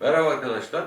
Merhaba arkadaşlar.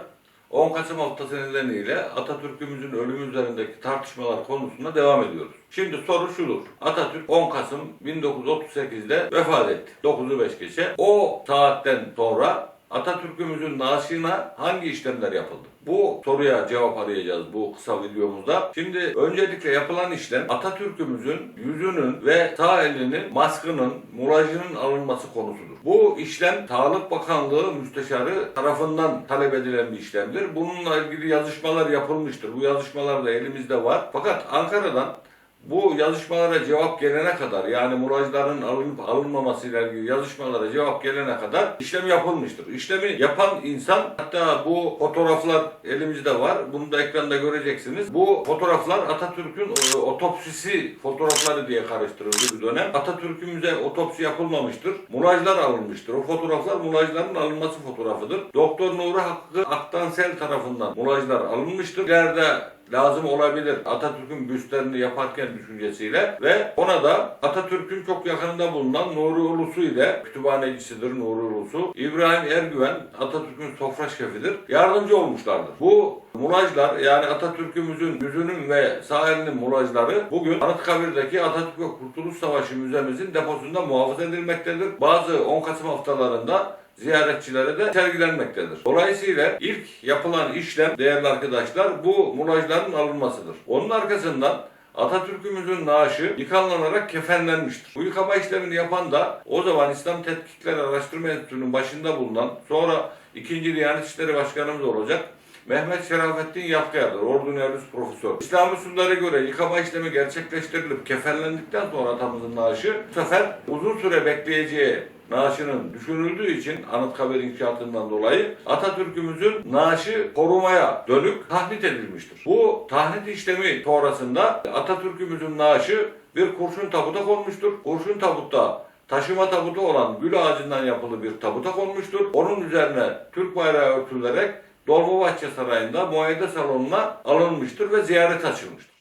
10 Kasım haftası nedeniyle Atatürk'ümüzün ölümü üzerindeki tartışmalar konusunda devam ediyoruz. Şimdi soru şudur. Atatürk 10 Kasım 1938'de vefat etti. 9'u 5 geçe. O saatten sonra Atatürk'ümüzün naaşına hangi işlemler yapıldı? Bu soruya cevap arayacağız bu kısa videomuzda. Şimdi öncelikle yapılan işlem Atatürk'ümüzün yüzünün ve sağ elinin maskının, mulajının alınması konusudur. Bu işlem Sağlık Bakanlığı Müsteşarı tarafından talep edilen bir işlemdir. Bununla ilgili yazışmalar yapılmıştır. Bu yazışmalar da elimizde var. Fakat Ankara'dan bu yazışmalara cevap gelene kadar yani mulajların alınıp alınmamasıyla ilgili yazışmalara cevap gelene kadar işlem yapılmıştır. İşlemi yapan insan hatta bu fotoğraflar elimizde var. Bunu da ekranda göreceksiniz. Bu fotoğraflar Atatürk'ün e, otopsisi fotoğrafları diye karıştırıldı bir dönem. Atatürk'ümüze otopsi yapılmamıştır. Mulajlar alınmıştır. O fotoğraflar mulajların alınması fotoğrafıdır. Doktor Nuri Hakkı Aktansel tarafından mulajlar alınmıştır. İleride lazım olabilir Atatürk'ün büstlerini yaparken düşüncesiyle ve ona da Atatürk'ün çok yakınında bulunan Nuri Ulusu ile kütüphanecisidir Nuri Ulusu. İbrahim Ergüven Atatürk'ün sofra şefidir. Yardımcı olmuşlardır. Bu mulajlar yani Atatürk'ümüzün yüzünün ve sağ elinin mulajları bugün Anıtkabir'deki Atatürk ve Kurtuluş Savaşı Müzemizin deposunda muhafaza edilmektedir. Bazı 10 Kasım haftalarında ziyaretçilere de sergilenmektedir. Dolayısıyla ilk yapılan işlem değerli arkadaşlar bu mulajların alınmasıdır. Onun arkasından Atatürk'ümüzün naaşı yıkanlanarak kefenlenmiştir. Bu yıkama işlemini yapan da o zaman İslam Tetkikler Araştırma Enstitüsü'nün başında bulunan sonra 2. Diyanet İşleri Başkanımız olacak Mehmet Şerafettin Yapkaya'dır. Ordun Erlis Profesör. İslam usulleri göre yıkama işlemi gerçekleştirilip kefenlendikten sonra atamızın naaşı bu sefer uzun süre bekleyeceği naaşının düşünüldüğü için Anıtkabir inşaatından dolayı Atatürk'ümüzün naaşı korumaya dönük tahnit edilmiştir. Bu tahnit işlemi sonrasında Atatürk'ümüzün naaşı bir kurşun tabuta konmuştur. Kurşun tabutta taşıma tabutu olan gül ağacından yapılı bir tabuta konmuştur. Onun üzerine Türk bayrağı örtülerek Dolmabahçe Sarayı'nda muayene salonuna alınmıştır ve ziyaret açılmıştır.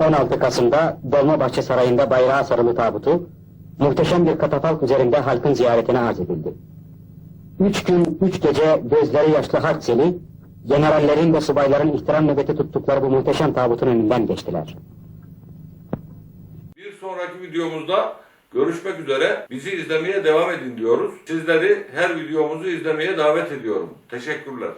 16 Kasım'da Dolmabahçe Sarayı'nda bayrağı sarılı tabutu, muhteşem bir katafalk üzerinde halkın ziyaretine arz edildi. Üç gün, üç gece gözleri yaşlı harp zeli, generallerin ve subayların ihtiram nöbeti tuttukları bu muhteşem tabutun önünden geçtiler. Bir sonraki videomuzda görüşmek üzere. Bizi izlemeye devam edin diyoruz. Sizleri her videomuzu izlemeye davet ediyorum. Teşekkürler.